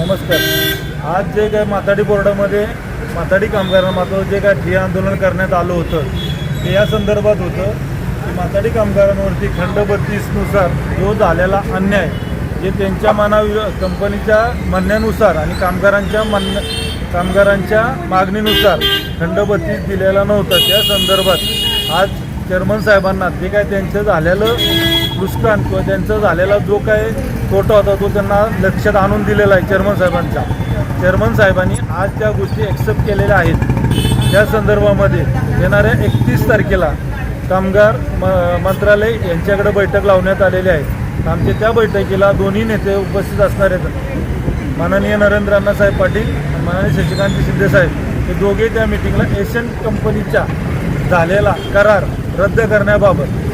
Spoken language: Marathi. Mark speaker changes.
Speaker 1: नमस्कार. आज जे काय माथाडी बोर्डामध्ये माथाडी कामगारांमार्फत जे काय ठिय्या आंदोलन करण्यात आलं होतं ते या संदर्भात होतं की माथाडी कामगारांवरती खंड बत्तीसनुसार जो झालेला अन्याय जे त्यांच्या मनावि कंपनीच्या म्हणण्यानुसार आणि कामगारांच्या म्हण कामगारांच्या मागणीनुसार खंड बत्तीस दिलेला नव्हता त्या संदर्भात आज चेअरमन साहेबांना जे काय त्यांचं झालेलं नुकसान किंवा त्यांचं झालेला जो काय तोटा होता तो त्यांना लक्षात आणून दिलेला आहे चेअरमन साहेबांच्या चेअरमन साहेबांनी आज त्या गोष्टी ॲक्सेप्ट केलेल्या आहेत. त्या संदर्भामध्ये येणाऱ्या एकतीस तारखेला कामगार म मंत्रालय यांच्याकडे बैठक लावण्यात आलेली आहे. आमच्या त्या बैठकीला दोन्ही नेते उपस्थित असणार आहेत. माननीय नरेंद्र अण्णासाहेब पाटील आणि माननीय शशिकांत शिंदे साहेब. हे दोघे त्या मिटिंगला एशियन कंपनीच्या झालेला करार रद्द करण्याबाबत.